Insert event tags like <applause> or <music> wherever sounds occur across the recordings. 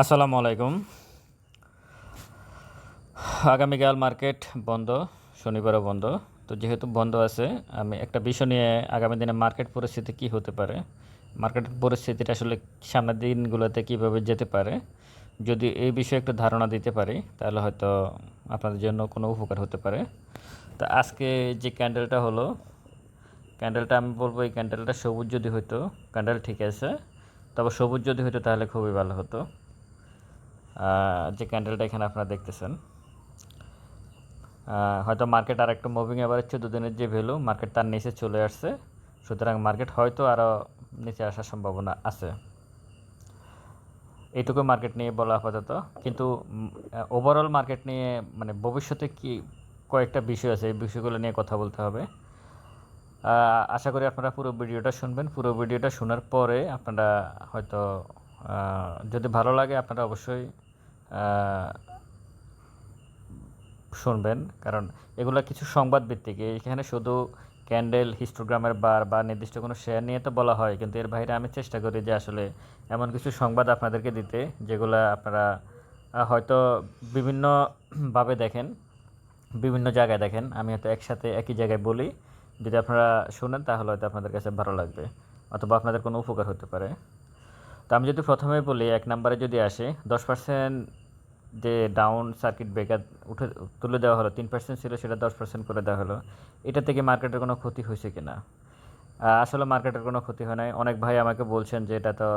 আসসালামু আলাইকুম। আগামীকাল মার্কেট বন্ধ, শনিবারও বন্ধ। তো যেহেতু বন্ধ আছে, আমি একটা বিষয় নিয়ে আগামী দিনে মার্কেট পরিস্থিতি কী হতে পারে, মার্কেট পরিস্থিতিটা আসলে সামনের দিনগুলোতে কীভাবে যেতে পারে, যদি এই বিষয়ে একটু ধারণা দিতে পারি, তাহলে হয়তো আপনাদের জন্য কোনো উপকার হতে পারে। তো আজকে যে ক্যান্ডেলটা হলো ক্যান্ডেলটা আমি বলব এই ক্যান্ডেলটা সবুজ যদি হতো ক্যান্ডেল ঠিক আছে। তবে সবুজ যদি হতো তাহলে খুবই ভালো হতো। যে ক্যান্ডেলটা এখানে আপনারা দেখতেছেন। হয়তো মার্কেট আর একটু মুভিং এভারেজ চোদ্দ দিনের যে ভ্যালু মার্কেট তার নিচে চলে আসছে। সুতরাং মার্কেট হয়তো আরও নিচে আসার সম্ভাবনা আছে। এইটুকু মার্কেট নিয়ে বলা আপাতত। কিন্তু ওভারঅল মার্কেট নিয়ে মানে ভবিষ্যতে কি কয়েকটা বিষয় আছে, এই বিষয়গুলো নিয়ে কথা বলতে হবে। আশা করি আপনারা পুরো ভিডিওটা শুনবেন। পুরো ভিডিওটা শোনার পরে আপনারা হয়তো যদি ভালো লাগে আপনারা অবশ্যই শুনবেন। কারণ এগুলো কিছু সংবাদ ভিত্তিক এখানে শুধু ক্যান্ডেল, হিস্টোগ্রামের বার বা নির্দিষ্ট কোনো শেয়ার নিয়ে তো বলা হয়, কিন্তু এর বাইরে আমি চেষ্টা করি যে আসলে এমন কিছু সংবাদ আপনাদেরকে দিতে, যেগুলো আপনারা হয়তো বিভিন্নভাবে দেখেন, বিভিন্ন জায়গায় দেখেন। আমি হয়তো একসাথে একই জায়গায় বলি। যদি আপনারা শুনেন, তাহলে হয়তো আপনাদের কাছে ভালো লাগবে অথবা আপনাদের কোনো উপকার হতে পারে। তো আমি যদি প্রথমে বলি, এক নম্বরে যদি আসে, দশ পার্সেন্ট যে ডাউন সার্কিট ব্রেকার উঠে, তুলে দেওয়া হলো, তিন পার্সেন্ট ছিল, সেটা দশ পার্সেন্ট করে দেওয়া হলো। এটা থেকে মার্কেটের কোনো ক্ষতি হয়েছে কি না? আসলে মার্কেটের কোনো ক্ষতি হয় নাই। অনেক ভাই আমাকে বলছেন যে, এটা তো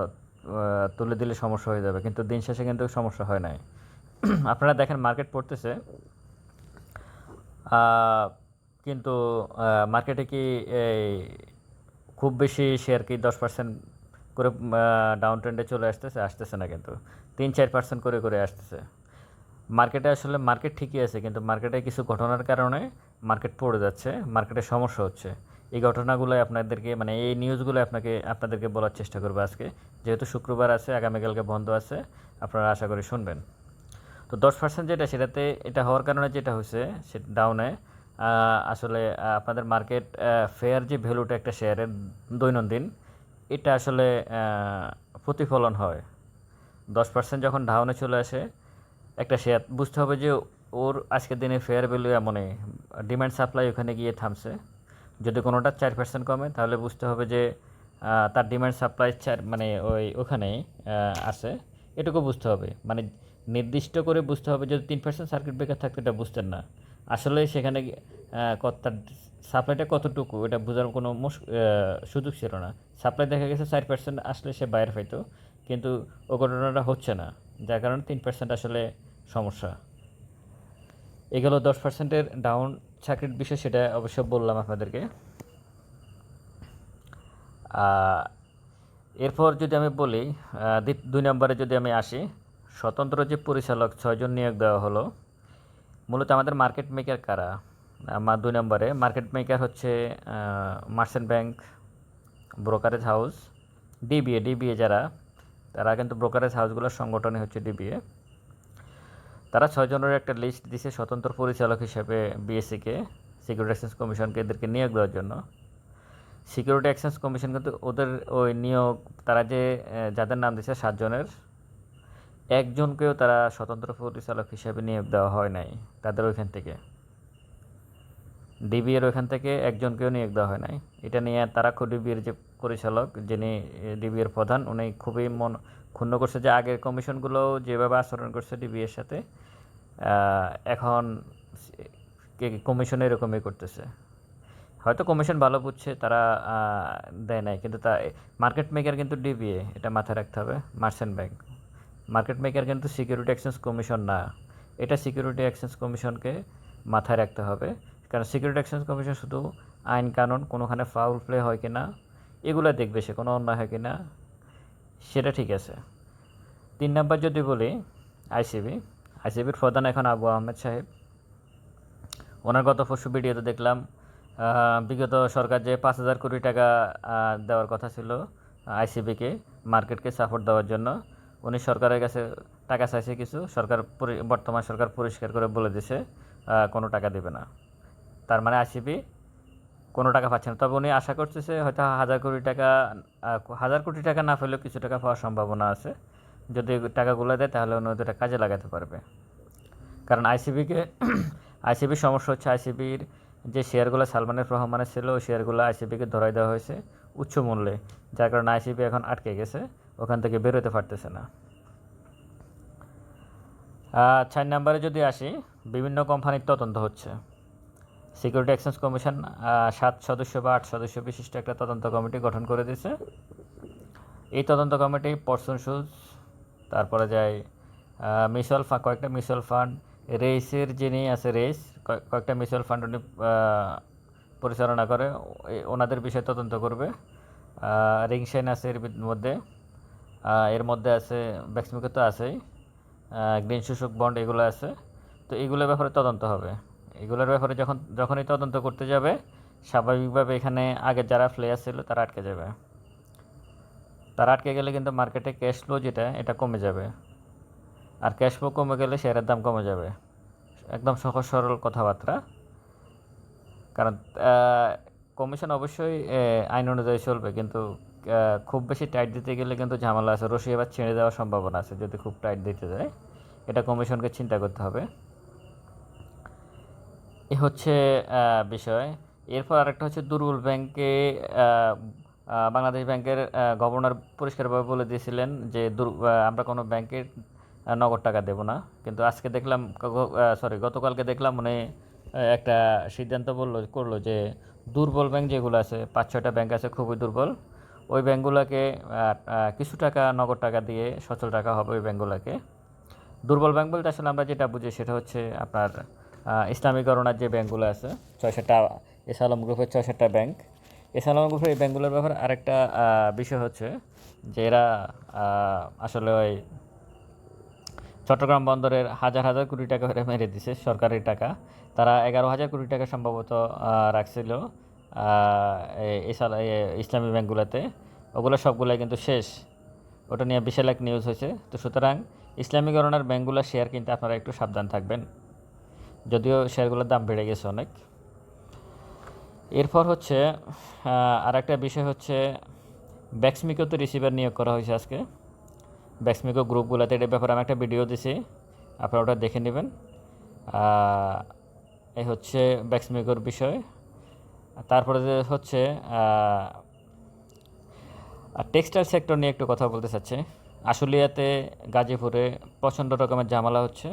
তুলে দিলে সমস্যা হয়ে যাবে। কিন্তু দিন শেষে কিন্তু সমস্যা হয় নাই। <clears throat> আপনারা দেখেন মার্কেট পড়তেছে। কিন্তু মার্কেটে কি খুব বেশি শেয়ার কি দশ পার্সেন্ট করে ডাউন ট্রেন্ডে চলে আসতেছে? আসতেছে না কিন্তু। তিন চার পার্সেন্ট করে করে আসতেছে। মার্কেটে আসলে মার্কেট ঠিকই আছে, কিন্তু মার্কেটে কিছু ঘটনার কারণে মার্কেট পড়ে যাচ্ছে মার্কেটে সমস্যা হচ্ছে। এই ঘটনাগুলোই আপনাদেরকে মানে এই নিউজগুলো আপনাকে, আপনাদেরকে বলার চেষ্টা করব আজকে। যেহেতু শুক্রবার আছে, আগামীকালকে বন্ধ আছে, আপনারা আশা করি শুনবেন। তো দশ পার্সেন্ট যেটা, সেটাতে এটা হওয়ার কারণে যেটা হয়েছে সেটা ডাউনে আসলে আপনাদের মার্কেট ফেয়ার যে ভ্যালুটা একটা শেয়ারের দৈনন্দিন এটা আসলে প্রতিফলন হয়। দশ পার্সেন্ট যখন ডাউনে চলে আসে একটা শেয়ার বুঝতে হবে যে ওর আজকের দিনে ফেয়ার ভ্যালু এমনই। ডিমান্ড সাপ্লাই ওখানে গিয়ে থামছে। যদি কোনোটা চার পার্সেন্ট কমে তাহলে বুঝতে হবে যে তার ডিমান্ড সাপ্লাই চার মানে ওই ওখানেই আহ, আছে। এটুকু বুঝতে হবে। মানে নির্দিষ্ট করে বুঝতে হবে যদি তিন পার্সেন্ট সার্কিট ব্রেকার থাকতো এটা বুঝতেন না। আসলে সেখানে গিয়ে, আহ, কত তার সাপ্লাইটা কতটুকু এটা বোঝার কোনো সুযোগ ছিল না। সাপ্লাই দেখা গেছে চার পার্সেন্ট আসলে সে বাইরে পাইতো কিন্তু ও ঘটনাটা হচ্ছে না যার কারণে তিন পার্সেন্ট আসলে সমস্যা। এগুলো দশ পার্সেন্টের ডাউন চাকরির বিষয় সেটা অবশ্য বললাম আপনাদেরকে। এরপর যদি আমি বলি দুই নম্বরে যদি আমি আসি স্বতন্ত্র যে পরিচালক ছয়জন নিয়োগ দেওয়া হলো মূলত আমাদের মার্কেট মেকার কারা? আমার দুই নম্বরে মার্কেট মেকার হচ্ছে merchant bank brokerage house DBA DBA যারা, তারা কিন্তু ব্রোকারেজ হাউসগুলোর সংগঠনই হচ্ছে ডিবিএ তারা ছয়জনের একটা লিস্ট দিছে স্বতন্ত্র পরিচালক হিসেবে বিএসসিকে সিকিউরিটি এক্সচেঞ্জ কমিশনকে এদেরকে নিয়োগ দেওয়ার জন্য। সিকিউরিটি এক্সচেঞ্জ কমিশন কিন্তু ওদের ওই নিয়োগ, তারা যে যাদের নাম দিয়েছে সাতজনের একজনকেও তারা স্বতন্ত্র পরিচালক হিসেবে নিয়োগ দেওয়া হয় নাই, তাদের ওইখান থেকে। ডিবিএর ওইখান থেকে একজনকেও নিয়োগ দেওয়া হয় নাই। এটা নিয়ে তারা ডিবিএর যে পরিচালক, যিনি ডিবিএর প্রধান, উনি খুবই মন, ক্ষুণ্ণ করছে যে আগের কমিশনগুলো যেভাবে আচরণ করছে ডিবিএর সাথে এখন কমিশন এরকমই করতেছে। হয়তো কমিশন ভালো বুঝছে, তারা দেয় নাই, কিন্তু তা, মার্কেট মেকার কিন্তু ডিবিএ, এটা মাথায় রাখতে হবে, মার্চেন্ট ব্যাংক। মার্কেট মেকার কিন্তু সিকিউরিটি এক্সচেঞ্জ কমিশন না। এটা সিকিউরিটি এক্সচেঞ্জ কমিশনকে মাথায় রাখতে হবে। কারণ সিকিউরিটি এক্সচেঞ্জ কমিশন শুধু আইন কানুন কোনোখানে ফাউল প্লে হয় কি না এগুলো দেখবে সে, কোনো অন্যায় হয় কি না সেটা ঠিক আছে। তিন নাম্বার যদি বলি, আইসিবি। আইসিবির প্রধান এখন আবু আহমেদ সাহেব। ওনার গত পরশু ভিডিওতে দেখলাম বিগত সরকার যে পাঁচ হাজার কোটি টাকা দেওয়ার কথা ছিল, আইসিবিকে, মার্কেটকে সাপোর্ট দেওয়ার জন্য। উনি সরকারের কাছে টাকা চাইছে কিছু, সরকার বর্তমান সরকার পরিষ্কার করে বলে দিছে কোনো টাকা দেবে না। তার মানে আইসিবি কোনো টাকা পাচ্ছে না। তবে উনি আশা করতেছে হয়তো হাজার কোটি টাকা হাজার কোটি টাকা না পেলেও কিছু টাকা পাওয়ার সম্ভাবনা আছে। যদি টাকাগুলো দেয় তাহলে অন্য দুটা কাজে লাগাতে পারবে। কারণ আইসিবিকে <clears throat> আইসিবির সমস্যা হচ্ছে আইসিবির যে শেয়ারগুলো সালমানের রহমানের ছিল, ওই শেয়ারগুলো আইসিবিকে ধরাই দেওয়া হয়েছে উচ্চ মূল্যে। যার কারণে আইসিবি এখন আটকে গেছে। ওখান থেকে বেরোতে পারতেছে না। চার নম্বরে যদি আসি, বিভিন্ন কোম্পানির তদন্ত হচ্ছে। সিকিউরিটি এক্সচেঞ্জ কমিশন সাত সদস্য বা আট সদস্য বিশিষ্ট একটা তদন্ত কমিটি গঠন করে দিয়েছে। এই তদন্ত কমিটি পর্সন সুজ তারপরে যায় মিউচুয়াল ফান্ড কয়েকটা মিউচুয়াল ফান্ড রেসের যিনি আছে রেস কয়েক- কয়েকটা মিউচুয়াল ফান্ড উনি পরিচালনা করে ওনাদের বিষয়ে তদন্ত করবে। রিংশাইন আছে এর মধ্যে। এর মধ্যে আছে ব্যাক্সমিকে তো আছেই গ্রিন শোষক বন্ড এগুলো আছে। তো এগুলোর ব্যাপারে তদন্ত হবে। এগুলোর ব্যাপারে যখন, যখনই তদন্ত করতে যাবে, স্বাভাবিকভাবে এখানে আগে যারা প্লেয়ার ছিল তারা আটকে যাবে। তারা আটকে গেলে কিন্তু মার্কেটে ক্যাশ ফ্লো যেটা, এটা কমে যাবে। আর ক্যাশ ফ্লো কমে গেলে শেয়ারের দাম কমে যাবে। একদম সহজ সরল কথাবার্তা। কারণ কমিশন অবশ্যই আইন অনুযায়ী চলবে। কিন্তু খুব বেশি টাইট দিতে গেলে কিন্তু ঝামেলা আছে। রশি এবার ছেড়ে দেওয়ার সম্ভাবনা আছে, যদি খুব টাইট দিতে যায়। এটা কমিশনকে চিন্তা করতে হবে। এ হচ্ছে বিষয়। এরপর আরেকটা হচ্ছে দুর্বল ব্যাংকে বাংলাদেশ ব্যাংকের গভর্নর পরিষ্কারভাবে বলে দিয়েছিলেন যে আমরা কোনো ব্যাংকের নগদ টাকা দেব না। কিন্তু আজকে দেখলাম সরি গতকালকে দেখলাম মানে একটা সিদ্ধান্ত বলল, করল যে, দুর্বল ব্যাংক যেগুলো আছে পাঁচ ছয়টা ব্যাংক আছে, খুবই দুর্বল। ওই আহ, কিছু টাকা নগদ টাকা দিয়ে সচল টাকা হবে ওই ব্যাংকগুলোকে। দুর্বল ব্যাংক বলতে আসলে আমরা যেটা বুঝি সেটা হচ্ছে আপনার ইসলামীকরণের যে ব্যাংকগুলো আছে ছয় সাতটা এসালম গ্রুপের ছয় সাতটা ব্যাংক। এসালম গ্রুপের এই ব্যাংকগুলোর ব্যাপারে আরেকটা বিষয় হচ্ছে যে এরা আসলে ওই চট্টগ্রাম বন্দরের হাজার হাজার কোটি টাকা মেরে দিছে সরকারি টাকা। তারা এগারো হাজার কোটি টাকা সম্ভবত রাখছিল। এই ইসলামী ব্যাংকগুলোতে। ওগুলো সবগুলাই কিন্তু শেষ। ওটা নিয়ে বিশাল এক নিউজ হয়েছে। তো সুতরাং ইসলামী ইসলামীকরণের ব্যাংকগুলোর শেয়ার কিনতে আপনারা একটু সাবধান থাকবেন। যদিও শেয়ারগুলোর দাম বেড়ে গেছে অনেক। এরপর হচ্ছে আর একটা বিষয় হচ্ছে ব্যাক্সমিকেও তো রিসিভার নিয়োগ করা হয়েছে আজকে। ব্যাক্সমিকো গ্রুপগুলোতে এটার ব্যাপারে আমি একটা ভিডিও দিছি। আপনারা ওটা দেখে নেবেন। এই হচ্ছে ব্যাক্সমিকোর বিষয়। তারপরে যে হচ্ছে টেক্সটাইল সেক্টর নিয়ে একটু কথা বলতে চাচ্ছি। আশুলিয়াতে, গাজীপুরে প্রচণ্ড রকমের ঝামেলা হচ্ছে।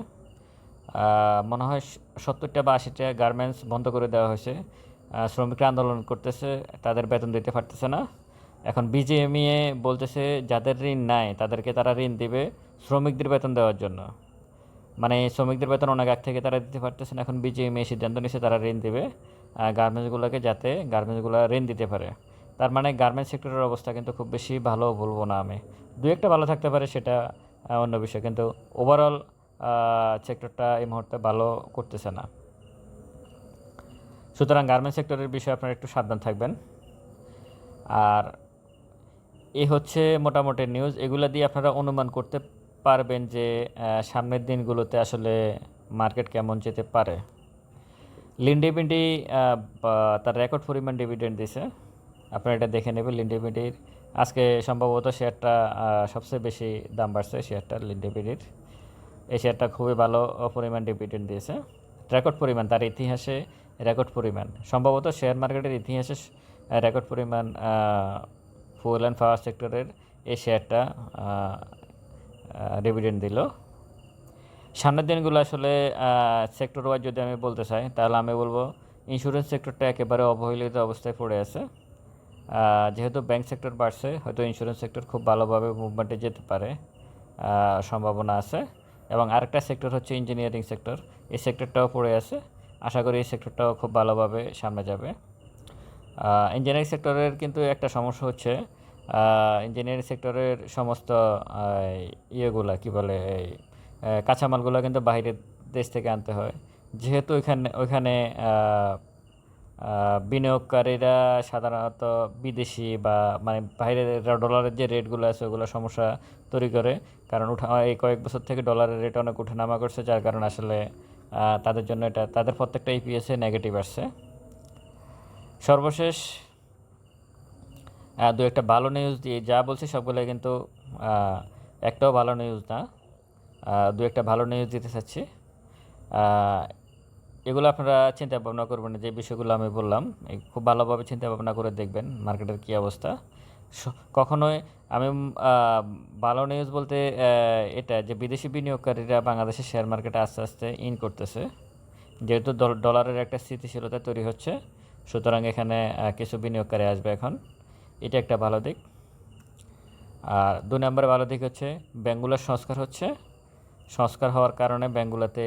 মনে হয় সত্তরটা বা আশিটা গার্মেন্টস বন্ধ করে দেওয়া হয়েছে। শ্রমিকরা আন্দোলন করতেছে, তাদের বেতন দিতে পারতেছে না। এখন বিজিএমইএ বলতেছে, যাদের ঋণ নাই, তাদেরকে তারা ঋণ দিবে শ্রমিকদের বেতন দেওয়ার জন্য। মানে শ্রমিকদের বেতন অনেক আগ থেকে তারা দিতে পারতেছে না, এখন বিজিএমইএ সিদ্ধান্ত নিয়েছে, তারা ঋণ দেবে। গার্মেন্টসগুলোকে যাতে গার্মেন্টসগুলো ঋণ দিতে পারে। তার মানে গার্মেন্টস সেক্টরের অবস্থা কিন্তু খুব বেশি ভালো বলব না আমি। দু একটা ভালো থাকতে পারে সেটা অন্য বিষয়, কিন্তু ওভারঅল সেক্টরটা এই মুহূর্তে ভালো করতেছে না। সুতরাং গার্মেন্টস সেক্টরের বিষয়ে আপনারা একটু সাবধান থাকবেন। আর এই হচ্ছে মোটামুটি নিউজ এগুলো দিয়ে আপনারা অনুমান করতে পারবেন যে সামনের দিনগুলোতে আসলে মার্কেট কেমন যেতে পারে। লিন্ডিবিন্ডি তার রেকর্ড পরিমাণ ডিভিডেন্ড দিছে। আপনারা এটা দেখে নেবেন লিন্ডিবিন্ডির আজকে সম্ভবত শেয়ারটা সবচেয়ে বেশি দাম বাড়ছে শেয়ারটা লিন্ডিবিন্ডির এই শেয়ারটা খুবই ভালো পরিমাণ ডিভিডেন্ড দিয়েছে। রেকর্ড পরিমাণ, তার ইতিহাসে রেকর্ড পরিমাণ। সম্ভবত শেয়ার মার্কেটের ইতিহাসে রেকর্ড পরিমাণ ফুয়েল অ্যান্ড পাওয়ার সেক্টরের এই শেয়ারটা ডিভিডেন্ড দিল। সামনের দিনগুলো আসলে সেক্টর ওয়াইজ যদি আমি বলতে চাই, তাহলে আমি বলব ইন্স্যুরেন্স সেক্টরটা একেবারে অবহেলিত অবস্থায় পড়ে আছে। যেহেতু ব্যাংক সেক্টর বাড়ছে, হয়তো ইন্স্যুরেন্স সেক্টর খুব ভালোভাবে মুভমেন্টে যেতে পারে সম্ভাবনা আছে। এবং আরেকটা সেক্টর হচ্ছে ইঞ্জিনিয়ারিং সেক্টর এই সেক্টরটাও পড়ে আছে। আশা করি এই সেক্টরটাও খুব ভালোভাবে সামনে যাবে। ইঞ্জিনিয়ারিং সেক্টরের কিন্তু একটা সমস্যা হচ্ছে ইঞ্জিনিয়ারিং সেক্টরের সমস্ত ইয়েগুলা, কি বলে, এই কাঁচামালগুলো কিন্তু বাইরের দেশ থেকে আনতে হয়। যেহেতু ওইখানে ওইখানে বিনিয়োগকারীরা সাধারণত বিদেশি বা মানে বাইরের ডলারের যে রেটগুলো আছে ওগুলো সমস্যা তৈরি করে। কারণ উঠা এই কয়েক বছর থেকে ডলারের রেট অনেক উঠানামা করছে, যার কারণে আসলে তাদের জন্য এটা, তাদের প্রত্যেকটা ইপিএসে নেগেটিভ আসছে। সর্বশেষ দু একটা ভালো নিউজ দিয়ে যা বলছি সবগুলো কিন্তু একটাও ভালো নিউজ না। দু একটা ভালো নিউজ দিতে চাচ্ছি। এগুলো আপনারা চিন্তা ভাবনা করবেন যে বিষয়গুলো আমি বললাম খুব ভালোভাবে চিন্তা ভাবনা করে দেখবেন মার্কেটের কী অবস্থা। কখনোই আমি ভালো নিউজ বলতে এটা যে বিদেশি বিনিয়োগকারীরা বাংলাদেশের শেয়ার মার্কেটে আস্তে আস্তে ইন করতেছে। যেহেতু ডল- ডলারের একটা স্থিতিশীলতা তৈরি হচ্ছে, সুতরাং এখানে কিছু বিনিয়োগকারী আসবে এখন। এটা একটা ভালো দিক। আর দু নম্বরে ভালো দিক হচ্ছে, ব্যাঙ্কগুলোর সংস্কার হচ্ছে। সংস্কার হওয়ার কারণে ব্যাঙ্কগুলোতে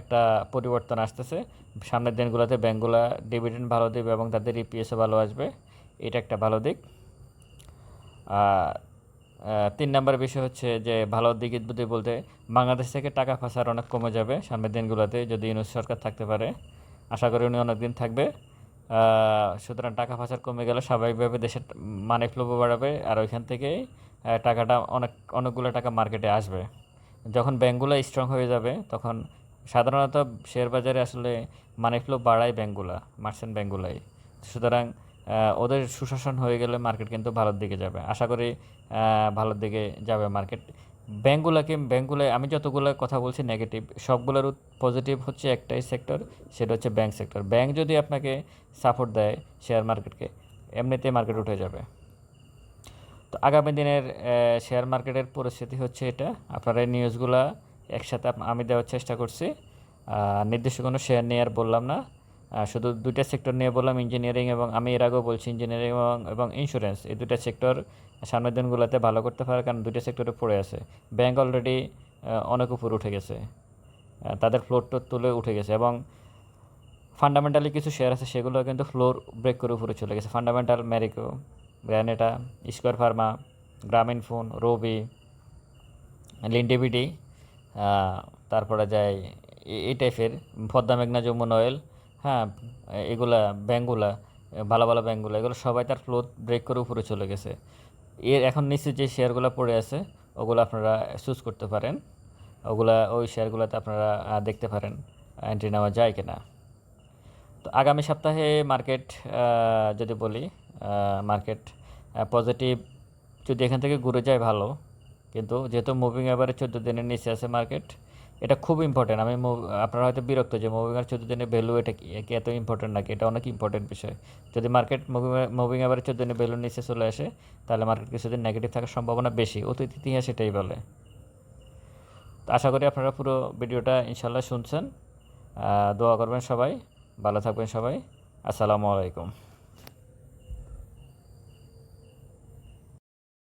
একটা পরিবর্তন আসতেছে। সামনের দিনগুলোতে ব্যাঙ্কগুলো ডিভিডেন্ড ভালো দেবে এবং তাদের ইপিএসও ভালো আসবে। এটা একটা ভালো দিক। তিন নম্বর বিষয় হচ্ছে যে ভালো দিক বলতে, বাংলাদেশ থেকে টাকা ফাঁসার অনেক কমে যাবে সামনের দিনগুলোতে যদি ইউনুস সরকার থাকতে পারে। আশা করি উনি অনেক দিন থাকবে। সুতরাং টাকা ফাঁসার কমে গেলে স্বাভাবিকভাবে দেশের মানি ফ্লোও বাড়াবে আর ওইখান থেকে টাকাটা অনেক, অনেকগুলো টাকা মার্কেটে আসবে। যখন ব্যাঙ্কগুলো স্ট্রং হয়ে যাবে, তখন সাধারণত শেয়ার বাজারে আসলে মানি ফ্লো বাড়ায় ব্যাঙ্কগুলা মার্চেন্ট ব্যাঙ্কগুলাই সুতরাং ওদের সুশাসন হয়ে গেলে মার্কেট কিন্তু ভালোর দিকে যাবে। আশা করি ভালোর দিকে যাবে মার্কেট ব্যাঙ্কগুলোকে ব্যাঙ্কগুলো আমি যতগুলো কথা বলছি নেগেটিভ সবগুলোর পজিটিভ হচ্ছে একটাই সেক্টর সেটা হচ্ছে ব্যাঙ্ক সেক্টর ব্যাঙ্ক যদি আপনাকে সাপোর্ট দেয় শেয়ার মার্কেটকে এমনিতেই মার্কেট উঠে যাবে। তো আগামী দিনের শেয়ার মার্কেটের পরিস্থিতি হচ্ছে এটা। আপনারা এই নিউজগুলো একসাথে আমি দেওয়ার চেষ্টা করছি। নির্দিষ্ট কোনো শেয়ার নিয়ে আর বললাম না। শুধু দুইটা সেক্টর নিয়ে বললাম ইঞ্জিনিয়ারিং এবং আমি এর আগেও বলছি ইঞ্জিনিয়ারিং এবং এবং ইন্স্যুরেন্স এই দুইটা সেক্টর সামনের দিনগুলোতে ভালো করতে পারে, কারণ দুইটা সেক্টরে পড়ে আছে। ব্যাংক অলরেডি অনেক উপর উঠে গেছে। তাদের ফ্লোর তুলে উঠে গেছে এবং ফান্ডামেন্টালি কিছু শেয়ার আছে, সেগুলো কিন্তু ফ্লোর ব্রেক করে উপরে চলে গেছে। ফান্ডামেন্টাল ম্যারিকো গ্র্যানেটা স্কোয়ার ফার্মা গ্রামীণ ফোন রবি লিন্ডিবিডি তারপরে যায় এই টাইপের পদ্মা, মেঘনা, যমুন অয়েল হ্যাঁ এগুলা ব্যাঙ্কগুলা ভালো ভালো ব্যাঙ্কগুলো এগুলো সবাই তার ফ্লোর ব্রেক করে উপরে চলে গেছে। এর এখন নিচে যে শেয়ারগুলো পড়ে আছে, ওগুলো আপনারা চুজ করতে পারেন। ওগুলা, ওই শেয়ারগুলোতে আপনারা দেখতে পারেন এন্ট্রি নেওয়া যায় কি না তো আগামী সপ্তাহে মার্কেট যদি বলি মার্কেট পজিটিভ যদি এখান থেকে ঘুরে যায় ভালো। কিন্তু যেহেতু মুভিং অ্যাভারেজ চোদ্দ দিনের নিচে আছে মার্কেট এটা খুব ইম্পর্টেন্ট আমি আপনারা হয়তো বিরক্ত যে মুভিং আর চোদ্দ দিনের ভ্যালু এটা কি এত ইম্পর্টেন্ট নাকি? এটা অনেক ইম্পর্টেন্ট বিষয়। যদি মার্কেট মুভিং এভারে চোদ্দ দিনের ভ্যালু নিচে চলে আসে, তাহলে মার্কেট কিছুদিন নেগেটিভ থাকার সম্ভাবনা বেশি। অতীত ইতিহাস এটাই বলে। তো আশা করি আপনারা পুরো ভিডিওটা ইনশাল্লাহ শুনছেন। দোয়া করবেন সবাই। ভালো থাকবেন সবাই। আসসালামু আলাইকুম।